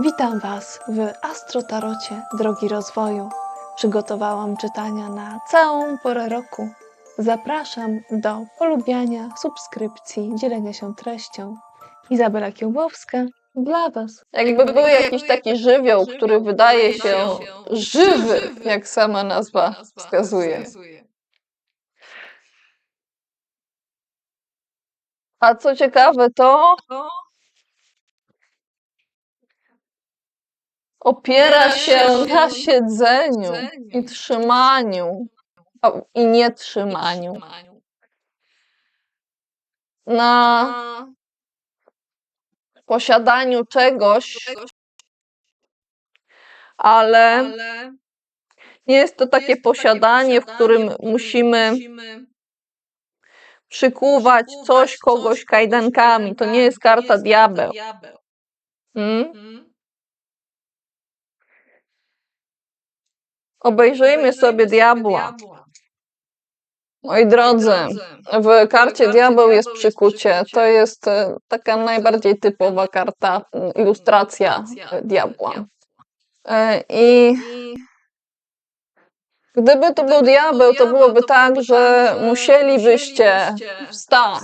Witam Was w Astrotarocie Drogi Rozwoju. Przygotowałam czytania na całą porę roku. Zapraszam do polubiania, subskrypcji, dzielenia się treścią. Izabela Kiełbowska dla Was. Jakby był jakiś taki żywioł, który wydaje się żywy, jak sama nazwa wskazuje. A co ciekawe, to opiera się na siedzeniu i trzymaniu a- i nietrzymaniu. Na posiadaniu czegoś, ale nie jest to takie posiadanie, w którym musimy przykuwać coś, kogoś kajdankami. To nie jest karta diabeł. Mm? Obejrzyjmy sobie diabła. Moi drodzy, w karcie diabeł jest przykucie. To jest e, taka najbardziej typowa karta, ilustracja diabła. I gdyby to był diabeł, to byłoby tak, że musielibyście wstać.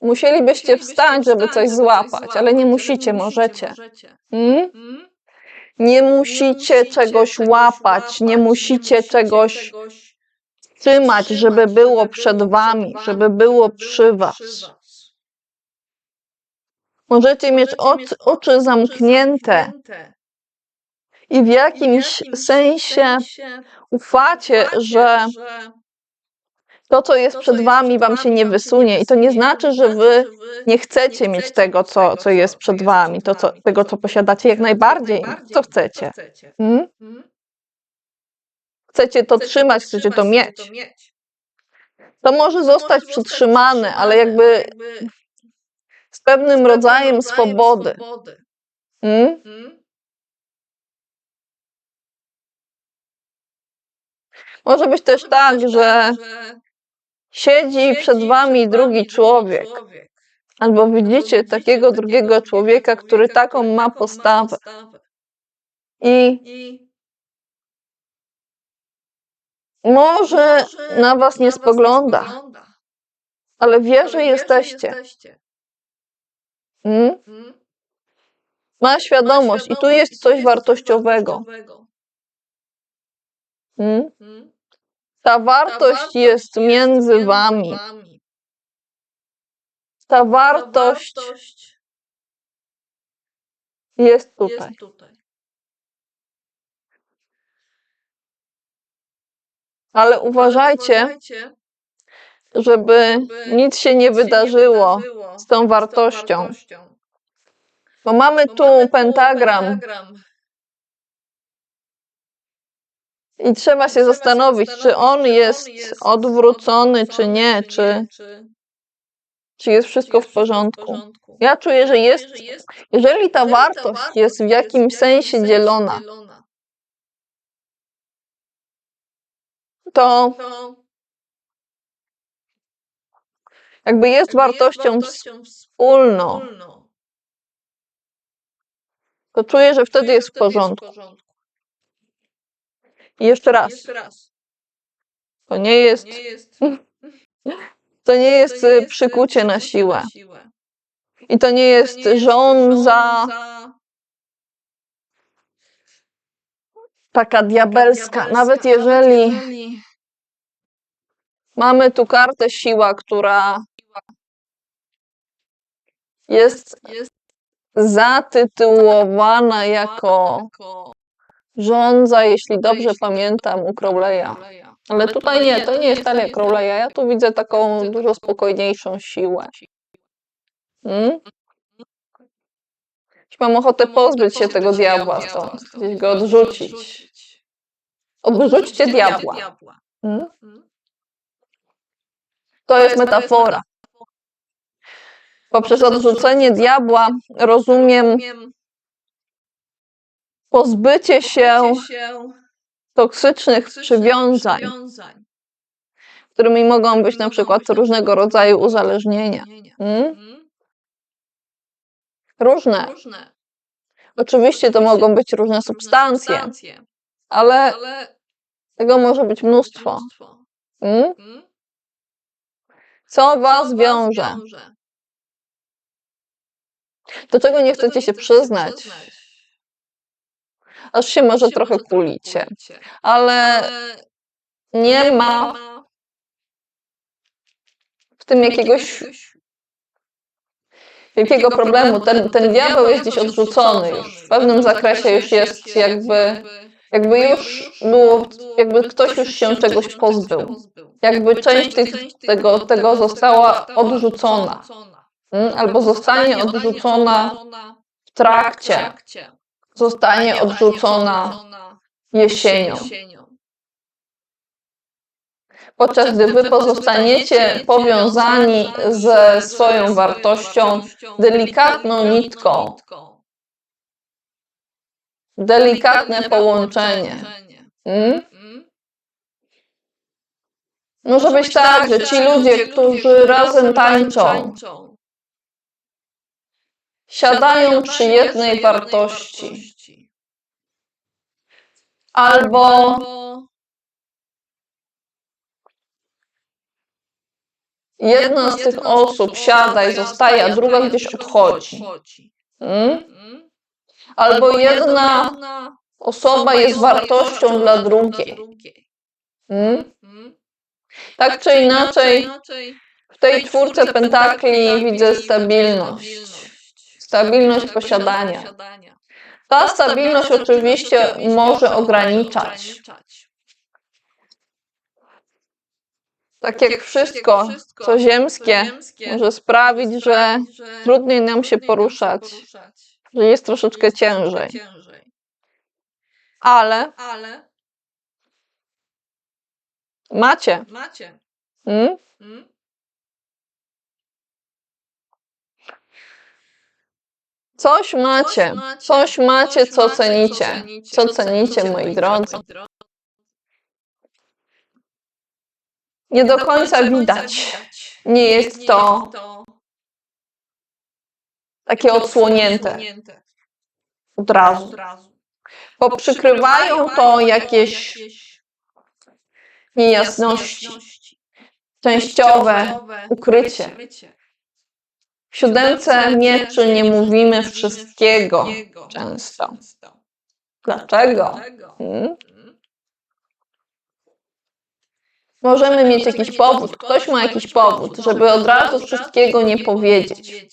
Musielibyście wstać, żeby coś złapać, ale nie musicie, możecie. Mm? Nie musicie czegoś łapać, nie musicie czegoś trzymać, żeby było przed wami, żeby było przy was. Możecie mieć oczy, zamknięte. i w jakimś sensie ufacie, że to, co jest przed wami, wam się nie wysunie. I to nie znaczy, że wy nie chcecie mieć tego, co, co jest przed wami, to, co, tego, co posiadacie, jak najbardziej. Co chcecie? Mm? Chcecie to trzymać, chcecie to mieć. To może zostać przytrzymane, ale jakby z pewnym rodzajem swobody. Mm? Może być też tak, że siedzi przed wami drugi człowiek, albo widzicie takiego drugiego człowieka, który taką ma postawę. I może na was nie spogląda, ale wie, że jesteście. Mm? Ma świadomość i tu jest coś wartościowego. Mm? Ta wartość jest między wami. Ta wartość jest tutaj. Ale uważajcie, żeby nic się nie wydarzyło z tą wartością. Bo mamy tu pentagram i trzeba się zastanowić, czy on jest odwrócony, czy nie, czy, czy jest wszystko w porządku. Ja czuję, że jest, jeżeli ta wartość jest w jakimś sensie dzielona, to jakby jest wartością wspólną, to czuję, że wtedy jest w porządku. I jeszcze raz, to nie jest, to nie jest przykucie na siłę. I to nie jest żądza taka diabelska. Nawet jeżeli mamy tu kartę siła, która jest zatytułowana jako rządza, jeśli dobrze pamiętam, u Crowley'a. Ale tutaj nie, to nie jest talia Crowley'a. Ja tu widzę taką dużo spokojniejszą siłę. Hmm? Mam ochotę pozbyć się tego diabła stąd, gdzieś go odrzucić. Odrzućcie diabła. Hmm? To jest metafora. Poprzez odrzucenie diabła rozumiem pozbycie się toksycznych przywiązań, którymi mogą być na przykład różnego rodzaju uzależnienia. Hmm? Różne. Oczywiście to mogą być różne substancje, ale tego może być mnóstwo. Mm? Co was wiąże? Do czego nie chcecie się przyznać? Aż się może trochę kulicie. Ale nie ma w tym jakiegoś wielkiego problemu. Ten, ten diabeł jest gdzieś odrzucony już. W pewnym zakresie już jest jakby, jakby już było, jakby ktoś już się czegoś pozbył. Jakby część tych, tego, tego została odrzucona. Mm, Albo zostanie odrzucona w trakcie. Zostanie odrzucona jesienią. Podczas gdy wy pozostaniecie powiązani ze swoją wartością delikatną nitką, delikatne połączenie. Może być tak, że ci ludzie, którzy razem tańczą, siadają przy jednej wartości, albo jedna z tych osób siada i zostaje, a druga gdzieś odchodzi. Mm? Albo jedna osoba jest wartością dla drugiej. Mm? Tak czy inaczej, w tej czwórce pentakli widzę stabilność. Stabilność posiadania. Ta stabilność oczywiście może ograniczać. Tak jak wszystko, co ziemskie, może sprawić, że trudniej nam się poruszać, że jest troszeczkę ciężej. Ale macie. macie. Mm? Coś macie. Coś macie, co cenicie. Co cenicie, moi drodzy. Nie do końca widać. Nie jest to takie odsłonięte od razu. Bo przykrywają to jakieś niejasności, częściowe ukrycie. W siódemce mieczy nie mówimy wszystkiego często. Dlaczego? Hmm? Możemy mieć jakiś powód, ktoś ma jakiś powód, żeby od razu wszystkiego nie powiedzieć.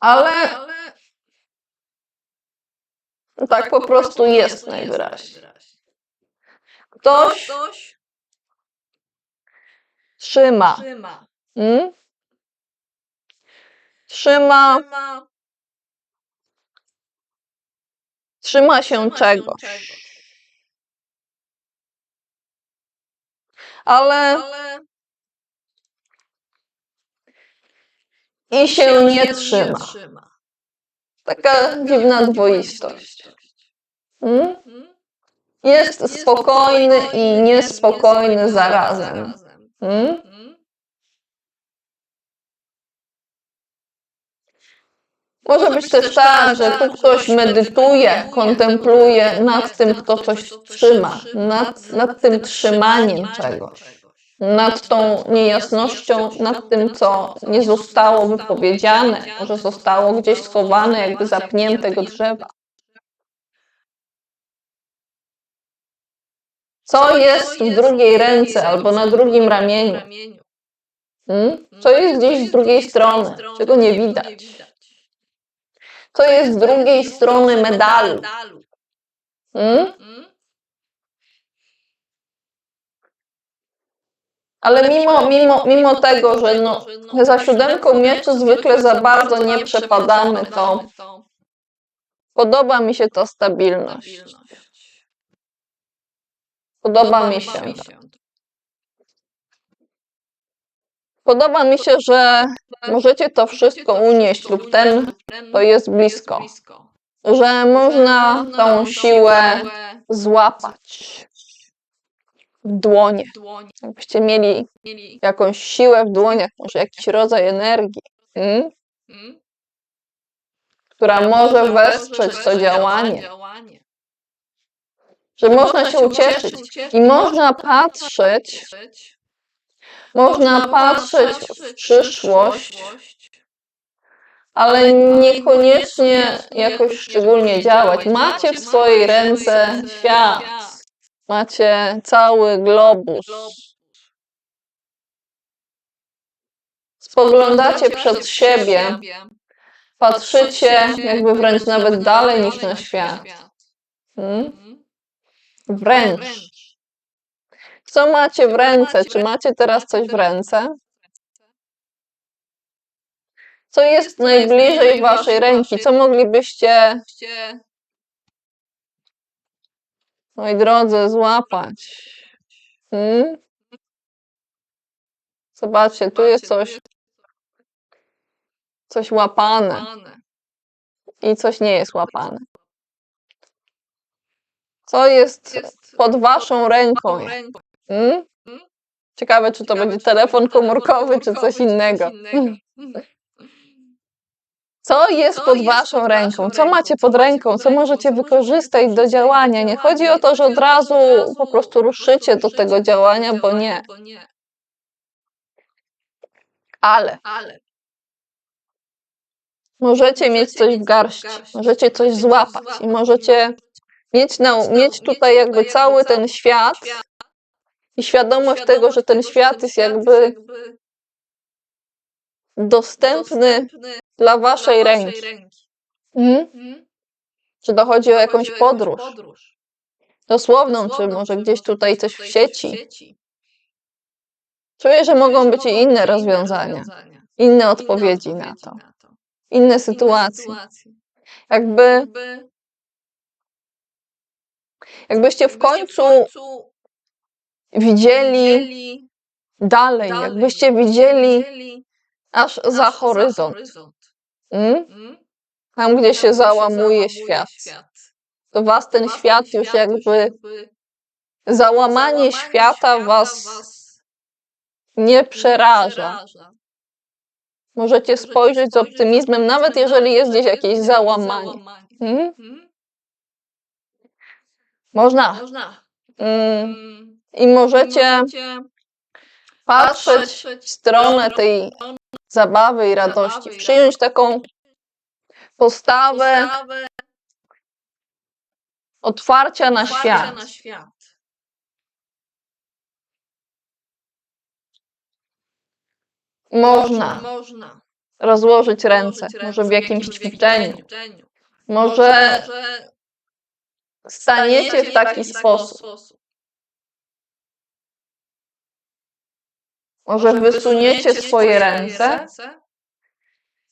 Ale tak po prostu jest najwyraźniej. Ktoś trzyma, trzyma. hmm? trzyma, Trzyma się czegoś, ale i się nie trzyma. Taka dziwna dwoistość. Hmm? Hmm? Jest spokojny i niespokojny zarazem. Hmm? Hmm? Może być też tak, że tu ktoś medytuje, kontempluje nad tym, kto coś trzyma, nad, nad tym trzymaniem czegoś, nad tą niejasnością, nad tym, co nie zostało wypowiedziane, może zostało gdzieś schowane, jakby zapniętego drzewa. Co jest w drugiej ręce albo na drugim ramieniu? Hmm? Co jest gdzieś z drugiej strony, czego nie widać? Co jest z drugiej strony medalu? Hmm? Ale mimo, mimo, mimo tego, że no, za siódemką mieczy zwykle za bardzo nie przepadamy, to podoba mi się ta stabilność. Podoba mi się. Podoba mi się, że możecie to wszystko unieść lub ten to jest blisko. Że można tą siłę złapać w dłonie. Jakbyście mieli jakąś siłę w dłoniach, może jakiś rodzaj energii, mm, mm, która może wesprzeć to działanie, że można się ucieszyć. i można patrzeć, można patrzeć w przyszłość, ale niekoniecznie jakoś szczególnie działać. Macie w swojej ręce świat, macie cały globus. Spoglądacie przed siebie, patrzycie jakby wręcz nawet dalej niż na świat. Mm? Wręcz. Co macie w ręce? Czy macie teraz coś w ręce? Co jest najbliżej waszej ręki? Co moglibyście, moi drodzy, złapać? Hmm? Zobaczcie, tu jest coś, coś łapane i coś nie jest łapane. Co jest pod waszą ręką? Hmm? Ciekawe, czy to będzie telefon komórkowy, czy coś innego. Co jest pod waszą ręką? Co macie pod ręką? Co możecie wykorzystać do działania? Nie chodzi o to, że od razu po prostu ruszycie do tego działania, bo nie. Ale. Możecie mieć coś w garści, możecie coś złapać. I możecie mieć, na, mieć tutaj jakby cały ten świat i świadomość tego, że ten świat jest jakby dostępny dla waszej ręki. Mhm. Czy to chodzi o jakąś podróż? dosłowną, czy może gdzieś tutaj coś w sieci? Czuję, że mogą być i inne rozwiązania, inne odpowiedzi na to, inne sytuacje. Jakby, jakbyście w końcu widzieli dalej, jakbyście widzieli aż za horyzont. Mm? Tam, gdzie się załamuje świat. To was ten świat już jakby załamanie świata was nie przeraża. Możecie spojrzeć z optymizmem, nawet jeżeli jest gdzieś jakieś załamanie. Mm? Można. Można. Mm. I możecie patrzeć w stronę tej zabawy i radości. Przyjąć taką postawę otwarcia na świat. na świat. Można rozłożyć ręce, może w jakimś ćwiczeniu. Może staniecie w taki sposób. Może wysuniecie swoje ręce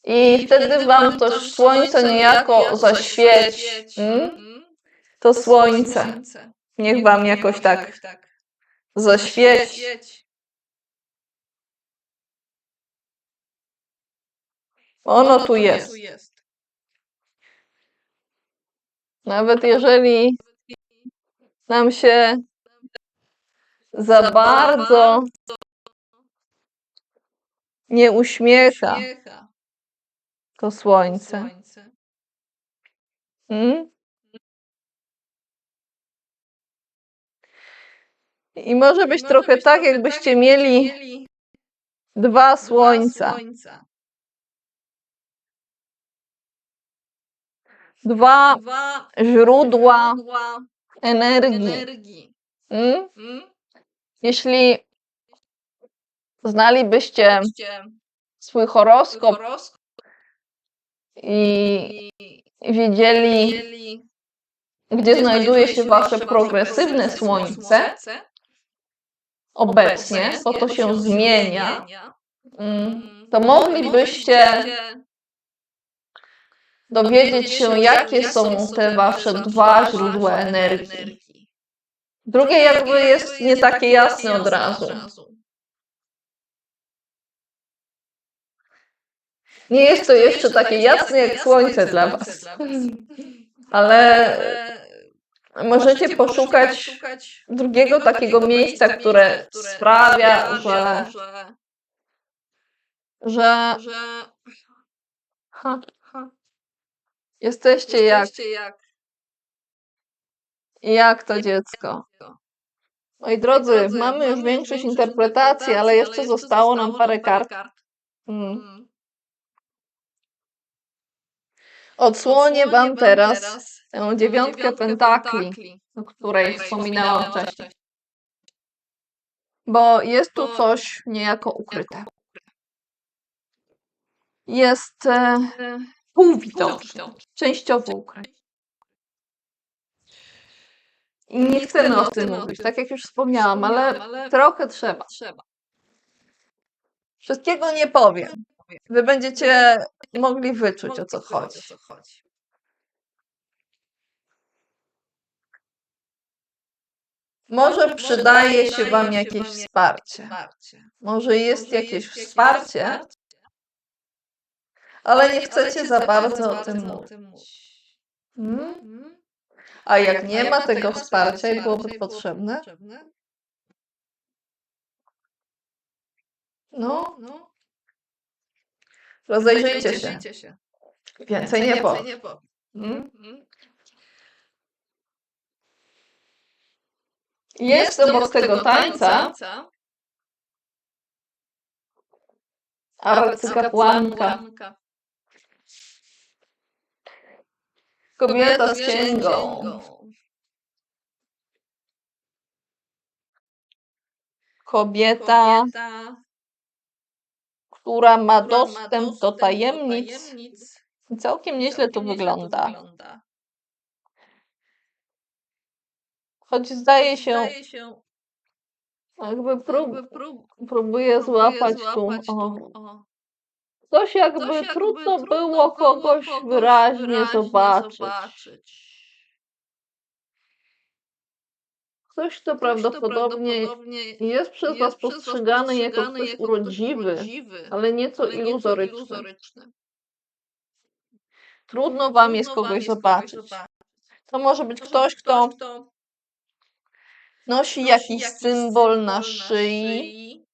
i wtedy wam to słońce niejako zaświeci. Mm? To słońce niech wam jakoś tak zaświeci. Ono tu jest. Nawet jeżeli nam się za bardzo nie uśmiecha to słońce. Mm? I może być trochę tak, jakbyście mieli dwa słońca, dwa Dwa źródła źródła energii. energii. Mm? Mm? Jeśli znalibyście swój horoskop i wiedzieli, gdzie znajduje się wasze progresywne słońce. obecnie, bo to się zmienia, mm, to moglibyście dowiedzieć się, jakie są te wasze dwa źródła energii. Drugie jakby jest nie takie jasne od razu. Nie jest to jeszcze takie jasne jak słońce dla was, ale możecie poszukać drugiego takiego miejsca, które sprawia, że, że że Ha. Ha. Jesteście jak, jak to dziecko. Moi drodzy, mamy już większość interpretacji, ale jeszcze zostało nam parę kart. Mm. Mm. Odsłonię wam teraz tę dziewiątkę pentakli, o której wspominałam wcześniej. Bo jest tu coś niejako ukryte. Jest e, półwidoczne, częściowo ukryte. I nie chcemy o tym mówić, tak jak już wspomniałam, ale trochę. Trzeba. Wszystkiego nie powiem. Wy będziecie mogli wyczuć, o co chodzi. Może przydaje się wam jakieś wsparcie. Może jest jakieś wsparcie, ale nie chcecie za bardzo o tym mówić. Hmm? A jak nie ma tego wsparcia i byłoby potrzebne, no, rozejrzyjcie się. Więcej nie powiem. Hmm? Jest obok tego tańca arcykapłanka, kobieta z księgą. Kobieta, która ma dostęp do tajemnic. I Całkiem nieźle to wygląda. Choć zdaje się, się, jakby prób, jakby prób, próbuje złapać tu. O, coś jakby trudno było kogoś wyraźnie zobaczyć. Ktoś, kto Ktoś, prawdopodobnie jest przez jest Was przez was postrzegany jako ktoś jako ktoś urodziwy, ale nieco ale nieco iluzoryczny. iluzoryczny. Trudno Wam jest Trudno wam kogoś jest zobaczyć. To może być ktoś, kto kto nosi nosi jakiś symbol na szyi,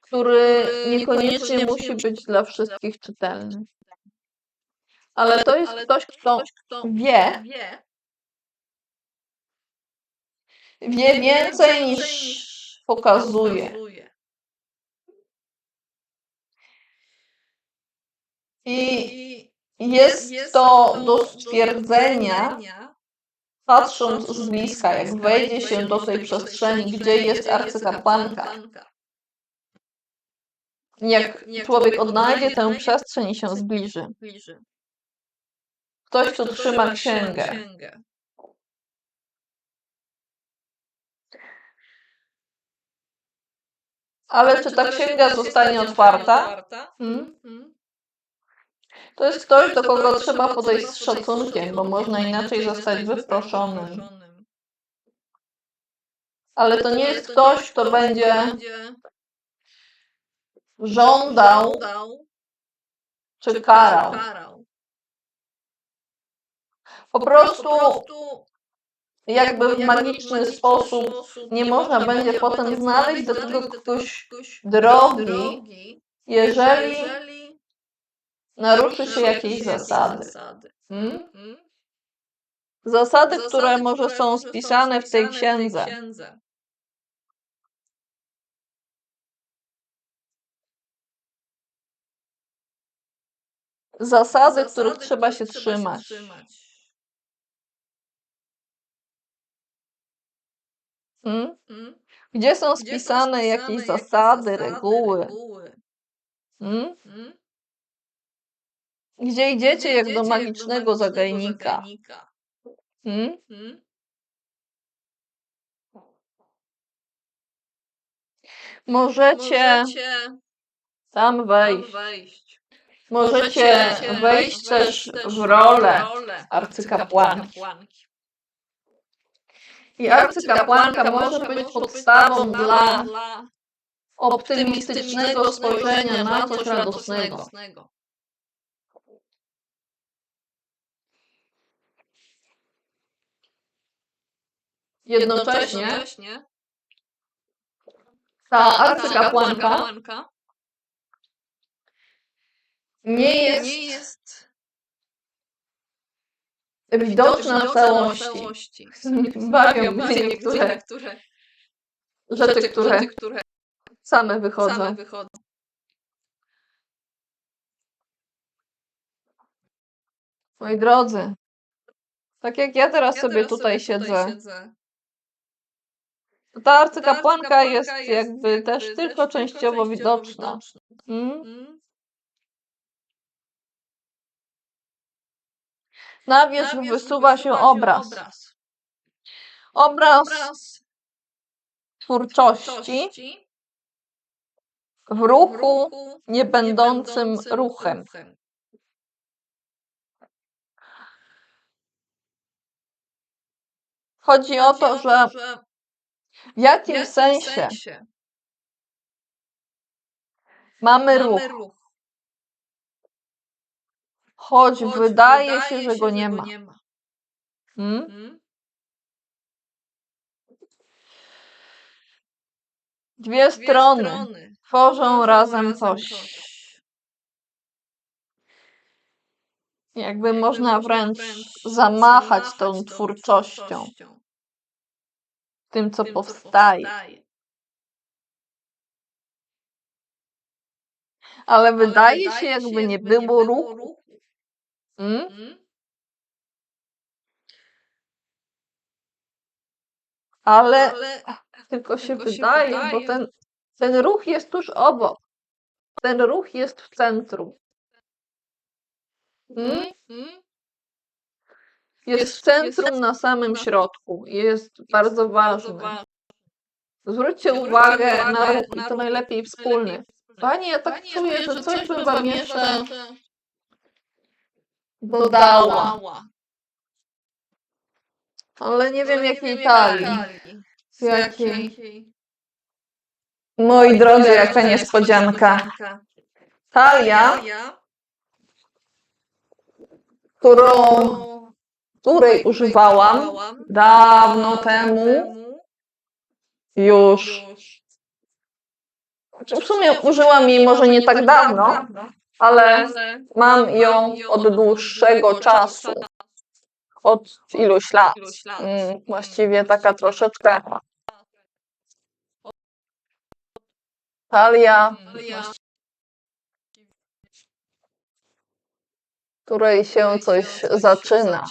który niekoniecznie musi być dla wszystkich czytelny. Ale to jest ktoś, kto wie, wie, wie więcej niż pokazuje. I jest to do stwierdzenia, patrząc z bliska, jak wejdzie się do tej przestrzeni, gdzie jest arcykapłanka. Jak człowiek odnajdzie tę przestrzeń i się zbliży. Ktoś, kto trzyma księgę. Ale czy ta księga zostanie otwarta? Hmm? To jest ktoś, do kogo trzeba podejść z szacunkiem, bo można inaczej zostać wyproszonym. Ale to nie jest ktoś, kto będzie żądał czy karał. Po prostu jakby w magiczny sposób nie można będzie potem znaleźć do tego kogoś drogi, jeżeli naruszy się jakieś zasady. Hmm? Zasady, które może są spisane w tej księdze. Zasady, których trzeba się trzymać. Hmm? Gdzie są spisane jakieś zasady, reguły? Hmm? Gdzie idziecie jak do magicznego zagajnika? Hmm? Możecie tam wejść. Możecie wejść też w rolę arcykapłanki. I arcykapłanka może być podstawą dla optymistycznego spojrzenia na coś radosnego. Jednocześnie ta arcykapłanka nie jest nie jest widoczna w całości. Bawią mnie niektóre rzeczy, które same wychodzą. Moi drodzy, tak jak ja teraz sobie tutaj siedzę, ta arcykapłanka jest jakby też tylko częściowo widoczna. Mm? Na wierzch wysuwa się obraz. Obraz twórczości w ruchu niebędącym ruchem. Chodzi o to, że w jakim sensie mamy ruch, choć wydaje się, że go nie ma. Mm? Dwie strony tworzą razem coś. Jakby można wręcz zamachać tą twórczością, tym co powstaje. Ale wydaje się, jakby nie było ruchu. Mm? Ale tylko się wydaje, bo ten, ten ruch jest tuż obok. Ten ruch jest w centrum. Mm? Jest w centrum na samym środku. Jest bardzo ważny. Zwróćcie uwagę na ruch i to najlepiej wspólny. Panie, ja tak czuję, że coś bym wam jeszcze dodała. Ale nie wiem jakiej talii. Z jakiej. Moi drodzy, jaka niespodzianka. Talia, którą, której używałam dawno temu, już. W sumie użyłam jej może nie tak dawno, ale mam ją od dłuższego czasu. Od iluś lat. Mm, właściwie taka troszeczkę. Talia, której się coś zaczyna.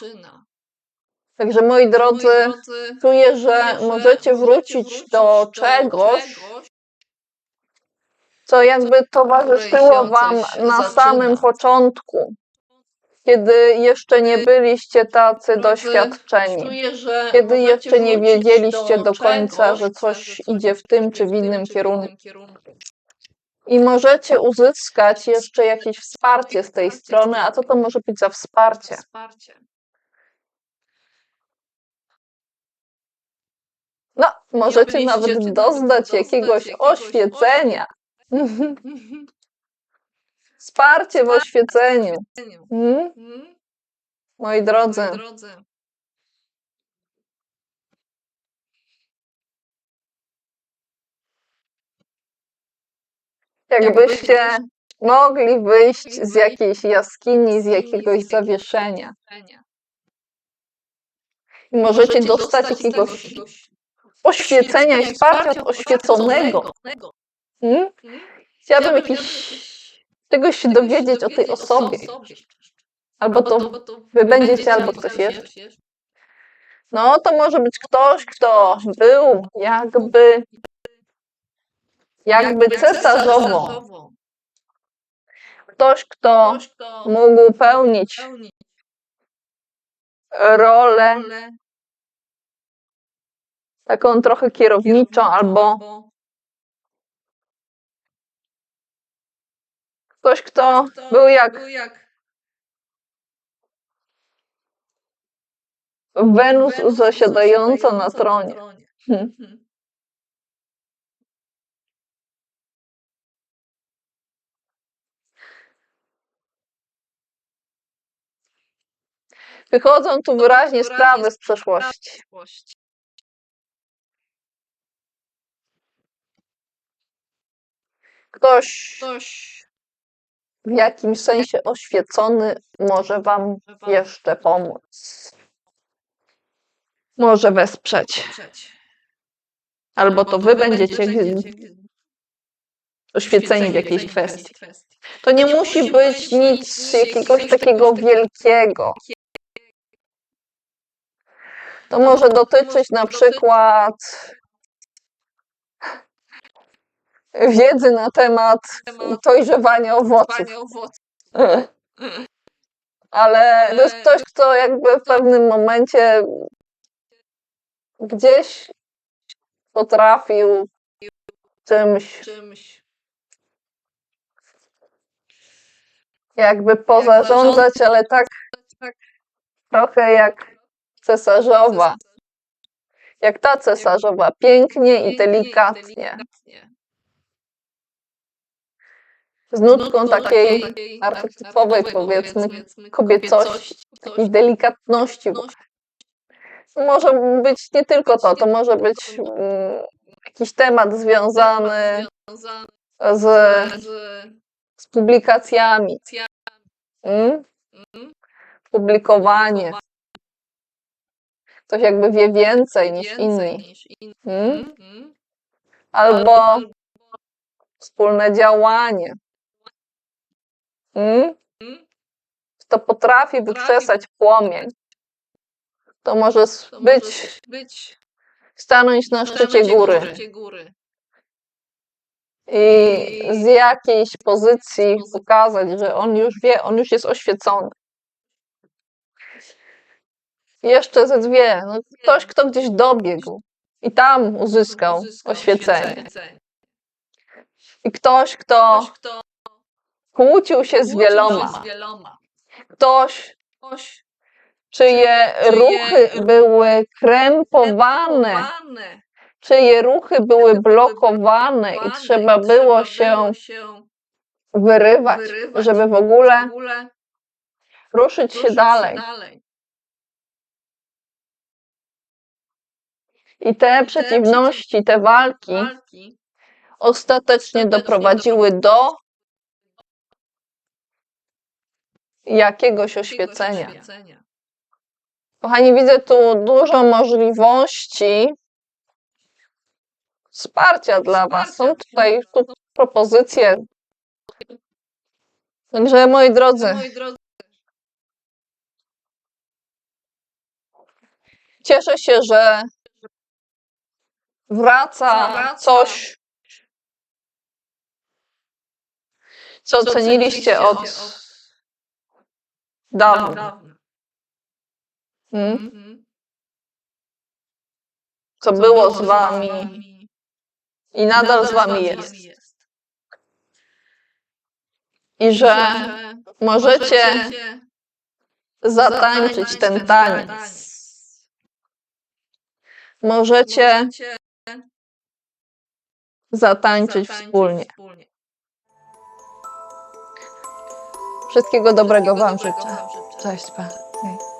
Także moi drodzy, czuję, że możecie wrócić do czegoś, co jakby towarzyszyło Wam na samym początku, kiedy jeszcze nie byliście tacy doświadczeni, kiedy jeszcze nie wiedzieliście do końca, że coś idzie w tym czy w innym kierunku. I możecie uzyskać jeszcze jakieś wsparcie z tej strony, a co to może być za wsparcie? No, możecie nawet doznać jakiegoś oświecenia. Wsparcie w oświeceniu. Mm? Moi drodzy, jakbyście mogli wyjść z jakiejś jaskini, z jakiegoś zawieszenia. i możecie dostać jakiegoś oświecenia i wsparcia od oświeconego. Mm? Chciałabym jakiś, czegoś się dowiedzieć o tej osobie. Albo to wy będziecie, albo ktoś jeszcze. No, to może być ktoś, kto był jakby, jakby cesarzową. Ktoś, kto mógł pełnić rolę taką trochę kierowniczą, albo ktoś, kto był jak Wenus zasiadająca na tronie. Hmm. Wychodzą tu wyraźnie sprawy z przeszłości. Ktoś w jakimś sensie oświecony może Wam jeszcze pomóc. Może wesprzeć. Albo to Wy będziecie oświeceni w jakiejś kwestii. To nie musi być nic jakiegoś takiego wielkiego. To może dotyczyć na przykład wiedzy na temat dojrzewania owoców. Ale to jest ktoś, kto jakby w pewnym momencie gdzieś potrafił czymś jakby pozarządzać, ale tak trochę jak cesarzowa. Jak ta cesarzowa, pięknie i delikatnie. Z nutką takiej archetypowej, powiedzmy, kobiecości, takiej delikatności. Może być nie tylko to, to może być mm, jakiś temat związany z, z publikacjami. Mm? Publikowanie. Ktoś jakby wie więcej niż inni. Mm? Albo wspólne działanie. Mm? To potrafi wykrzesać płomień. To może być, stanąć na szczycie góry i z jakiejś pozycji pokazać, że on już wie, on już jest oświecony. Jeszcze ze dwie. No, ktoś, kto gdzieś dobiegł i tam uzyskał oświecenie. I ktoś, kto kłócił się z wieloma. Ktoś, czyje ruchy były krępowane, czyje ruchy były blokowane i trzeba było się wyrywać, żeby w ogóle ruszyć się dalej. I te przeciwności, te walki ostatecznie doprowadziły do jakiegoś oświecenia. Kochani, widzę tu dużo możliwości wsparcia dla Was. Są tutaj tu propozycje. Także, moi drodzy, cieszę się, że wraca coś, co ceniliście od dawna. Mm? Co było z Wami i nadal z Wami jest. I że możecie zatańczyć ten taniec. Możecie zatańczyć wspólnie. Wszystkiego dobrego Wam życzę. Cześć, pa. Hej.